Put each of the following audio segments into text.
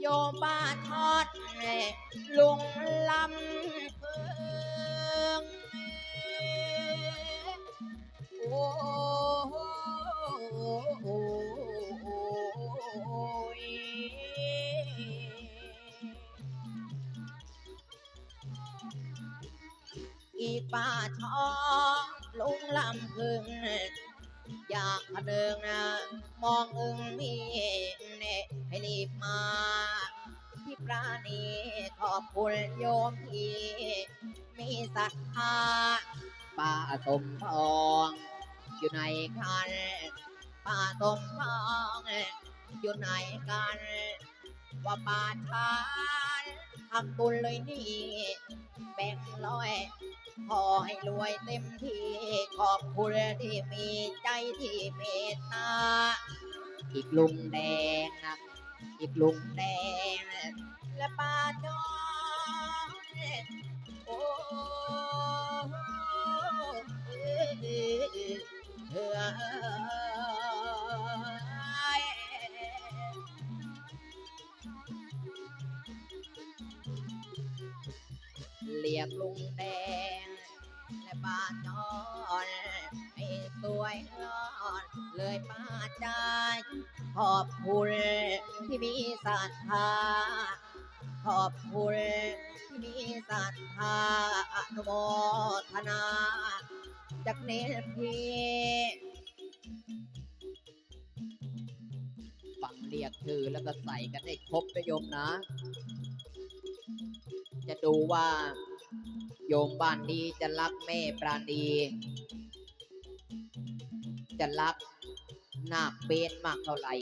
โยบ้าทอดลุงลำเพิงโอ้โหอีป้าชอบลุงลำพึง อยากเดิงนะมองอึงมีเน่ให้รีบมา ที่ปราณีขอบคุณโยมที่มีศรัทธาป้าสมทองอยู่ในกันป้าสมทองอยู่ในกัน ว่าป้าทานทำบุญเลยนี่แบ่งร้อย ขอให้รวยเต็มที่ ขอบคุณที่มีใจที่เมตตา อีกลุงแดงนะอีกลุงแดง และป้าจอนโอ้เออเรียกลุงแดง ป้าจอนให้สวยรอดเลยป้าใจขอบคุณที่มีศรัทธาขอบคุณที่มีศรัทธาอนุโมทนาจากเนรพีฟังเรียกชื่อแล้วก็ใส่กันให้ครบนะโยมนะ จะดูว่า โยมบ้านนี้จะรักแม่ปราณี จะรักนาคเบนมากเท่าไหร่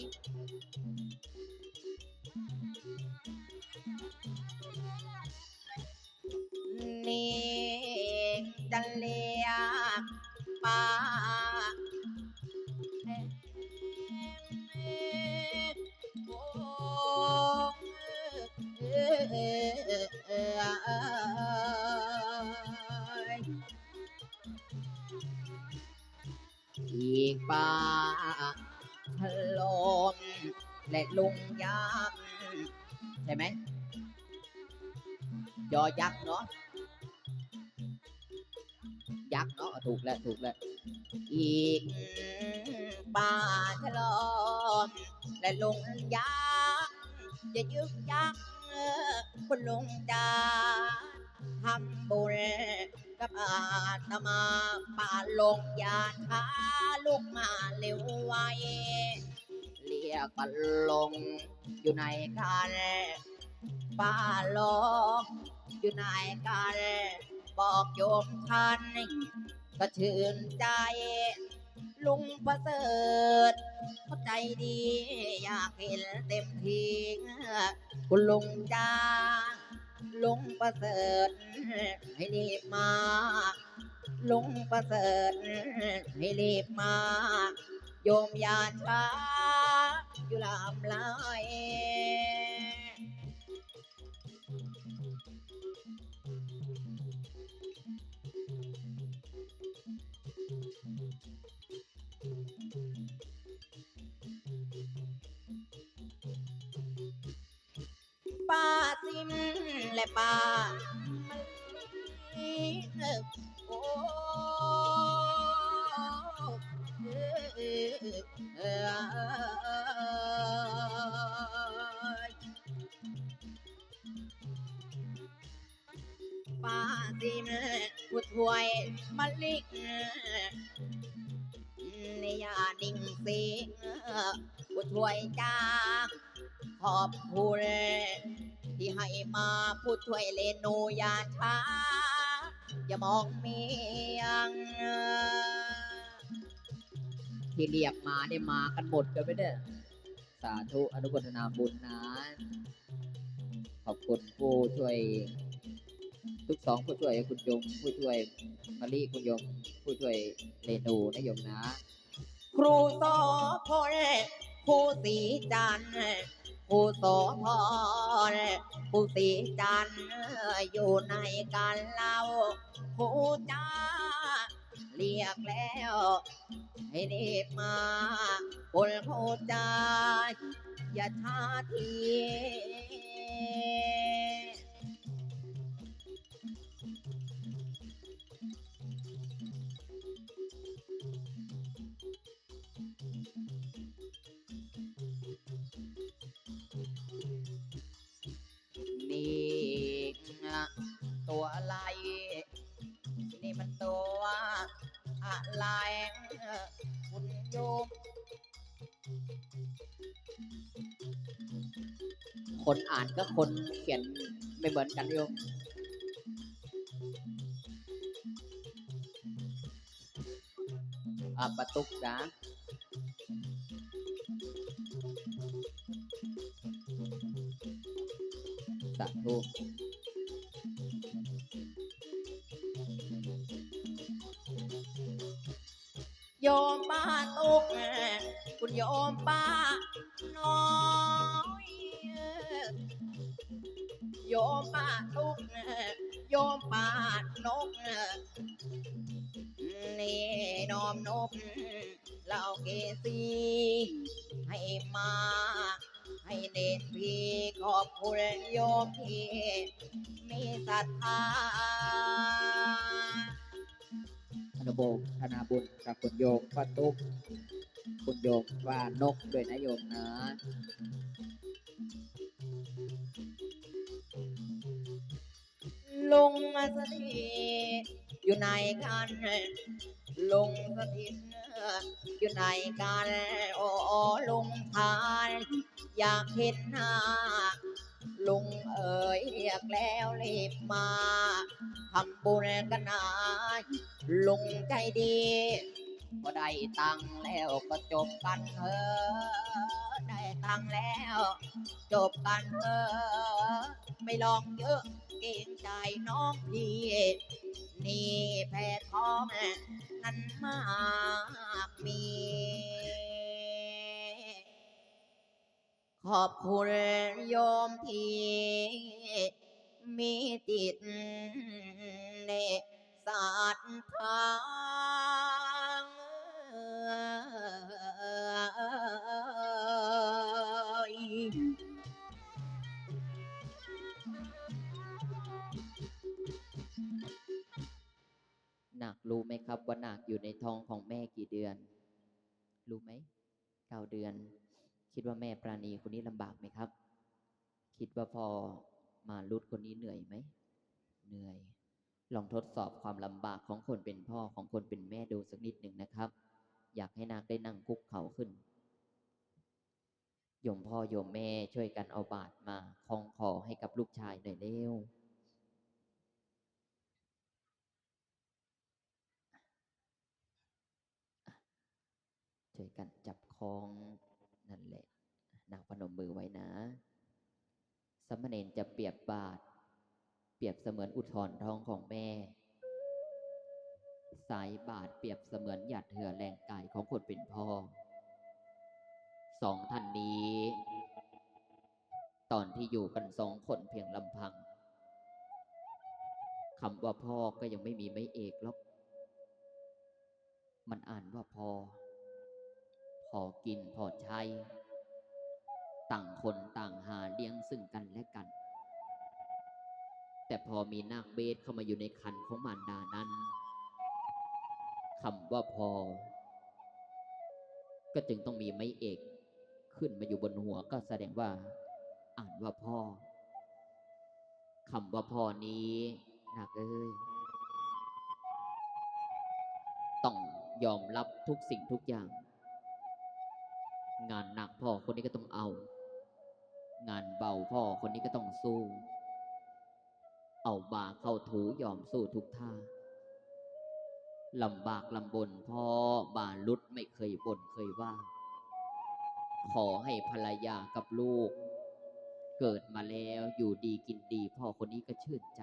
และลุงยักษ์ใช่ไหมยอยักษ์เนาะยักษ์เนาะถูกแล้วถูกแล้วอีกป้าฉลอมและลุงยักษ์จะยึกยักษ์คุณลุงจาทำบุญกับอาตมาป่าลงยาช้าลูกมาเร็วไว ยกปันลง อยู่ในกันป้าลงอยู่ในกันบอกโยมท่านก็ชื่นใจ ลุงประเสริฐเขาใจดี อยากเห็นเต็มทีคุณลุงจ้าลุงประเสริฐให้รีบมาลุงประเสริฐให้รีบมา โยมยานช้าอยู่ลำลายป้าซิมและป้า ปาซิมผู้ช่วยมะลิในยาดิ่งสิงผู้ช่วยจ้าขอบคุณที่ให้มาผู้ช่วยเลนูยาช้า อย่ามองเมียงที่เรียกมาได้มากันหมดกันไมเนี่ยสาธุอนุโมทนาบุญนะขอบคุณผู้ช่วย ทุกสองผู้ช่วยคุณยมผู้ช่วยมารีคุณยมผู้ช่วยเรนูนะยมนะ ครูโสพลครูสีจันทร์ครูโสพลครูสีจันทร์อยู่ในการเล่าครูจ้าเรียกแล้วให้รีบมาคนโคจาอย่าช้าที คนอ่านก็คนเขียนไม่เหมือนกันโยมอะปะตุกจ้าสาธุโยมป้าตุกคุณโยมป้าน้อย โยมป้าตุกโยมป้านกนี่น้อมนกเหล่าเกสีให้มาให้เด่นพี่ขอบคุณโยมที่มีศรัทธาอนุโมทนาบุญกับคุณโยมป้าตุกคุณโยมว่านกด้วยนะโยมนะ ลงมาสถิตอยู่ในกันลงสถิตอยู่ในกันโอ้ลงทานอยากเห็นหน้าลุงเอ๋ยเรียกแล้วรีบมาทำบุญกันหนาลุงใจดี ก็ได้ตังค์แล้วก็จบกันเถอะได้ตังค์แล้ว จบกันเถอะไม่ลองเยอะเกรงใจน้องพี่นี่แพ้ท้องนั้นมากมี ขอบคุณโยมที่มีจิตในศรัทธานา รู้ไหมครับว่านาคอยู่ในท้องของแม่กี่เดือน รู้ไหมเก้าเดือน คิดว่าแม่ปราณีคนนี้ลำบากไหมครับ คิดว่าพอมารุดคนนี้เหนื่อยไหมเหนื่อย ลองทดสอบความลำบากของคนเป็นพ่อของคนเป็นแม่ดูสักนิดหนึ่งนะครับ อยากให้นาคได้นั่งคุกเข่าขึ้นโยมพ่อโยมแม่ช่วยกันเอาบาตรมาคล้องคอให้กับลูกชายหน่อยเร็ว ช่วยกันจับคองนั่นแหละ นางพนมมือไว้นะสามเณรจะเปรียบบาท เปรียบเสมือนอุทธรท้องของแม่ สายบาทเปรียบเสมือนหยาดเหงื่อแรงกายของคนเป็นพ่อ สองท่านนี้ ตอนที่อยู่กันสองคนเพียงลำพังคำว่าพ่อก็ยังไม่มีไม่เอกหรอก มันอ่านว่าพอ อกินพอใช้ ต่างคนต่างหาเลี้ยงซึ่งกันและกัน แต่พอมีนาคเบสเข้ามาอยู่ในคันของมารดานั้นคำว่าพอ ก็จึงต้องมีไม้เอกขึ้นมาอยู่บนหัวก็แสดงว่า อ่านว่าพ่อคำว่าพ่อนี้หนาคเอ้ยต้องยอมรับทุกสิ่งทุกอย่าง งานหนักพ่อคนนี้ก็ต้องเอา งานเบาพ่อคนนี้ก็ต้องสู้ เอาบาเข้าถูยอมสู้ทุกท่าลำบากลำบนพ่อบาลุดไม่เคยบ่นเคยว่า ขอให้ภรรยากับลูก เกิดมาแล้วอยู่ดีกินดี พ่อคนนี้ก็ชื่นใจ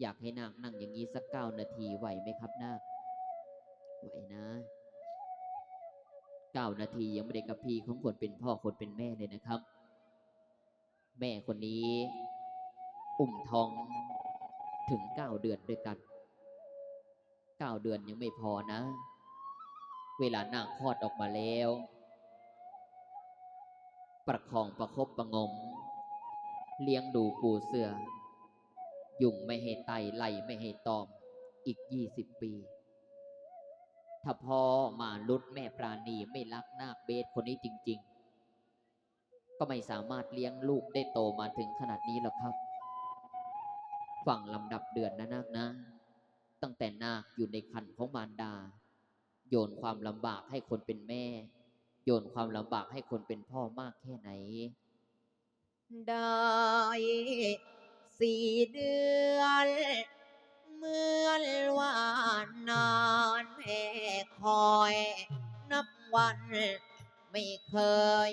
อยากให้นางนั่งอย่างนี้สักเก้านาทีไหวไหมครับนาคไหวนะ เก้านาทียังไม่ได้กับพีของคนเป็นพ่อคนเป็นแม่เลยนะครับ แม่คนนี้อุ้มท้องถึงเก้าเดือนด้วยกันเก้าเดือนยังไม่พอนะ เวลานาคคลอดออกมาแล้ว ประคองประคบประงม เลี้ยงดูปูเสือ ยุ่งไม่ให้ไตไล่ไม่ให้ตอมอีกยี่สิบปี ถ้าพ่อมาลุดแม่ปราณีไม่รักนาคเบสคนนี้จริง ๆ ก็ไม่สามารถเลี้ยงลูกได้โตมาถึงขนาดนี้หรอกครับฟังลำดับเดือนนะนาคนะ ตั้งแต่นาคอยู่ในคันของมารดา โยนความลำบากให้คนเป็นแม่ โยนความลำบากให้คนเป็นพ่อมากแค่ไหน ได้สี่เดือน เหมือนว่านานแม่คอยนับวัน ไม่เคย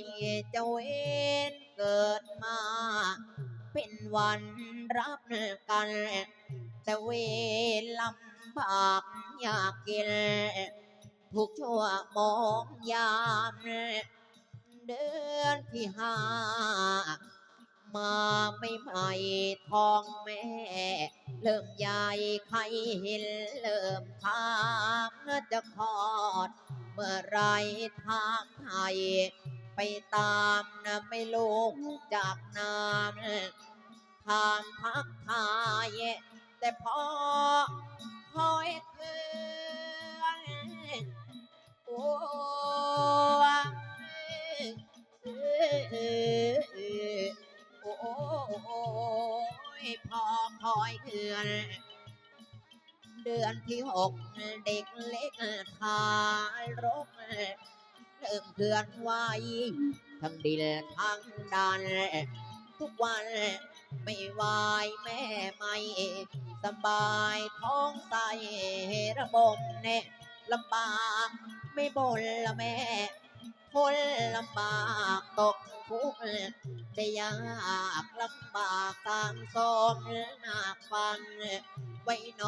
จะเว้นเกิดมา เป็นวันรับกัน แต่เวรลำบากอยากกินทุกชั่วโมงยามเดือนที่ห้ามาไม่ใหม่ทองแม่ เริ่มใหญ่ใครเห็นเริ่มถามจะคอด เมื่อไรถามไทยไปตามนะไม่ลงจากน้ำถามทักทายแต่พอคอยคืนโอ้โอ้ยพอ คอยเคือนเดือนที่หกเด็กเล็กทารกเริ่มเคลื่อนไหวทั้งดินทั้งดันทุกวันไม่ไหวแม่ไม่สบายท้องใสระบมแน่ลำบากไม่บ่นละแม่ทนลำบากตก ทุกข์ได้ยากลำบากตามสมหนักฟันไว้นอน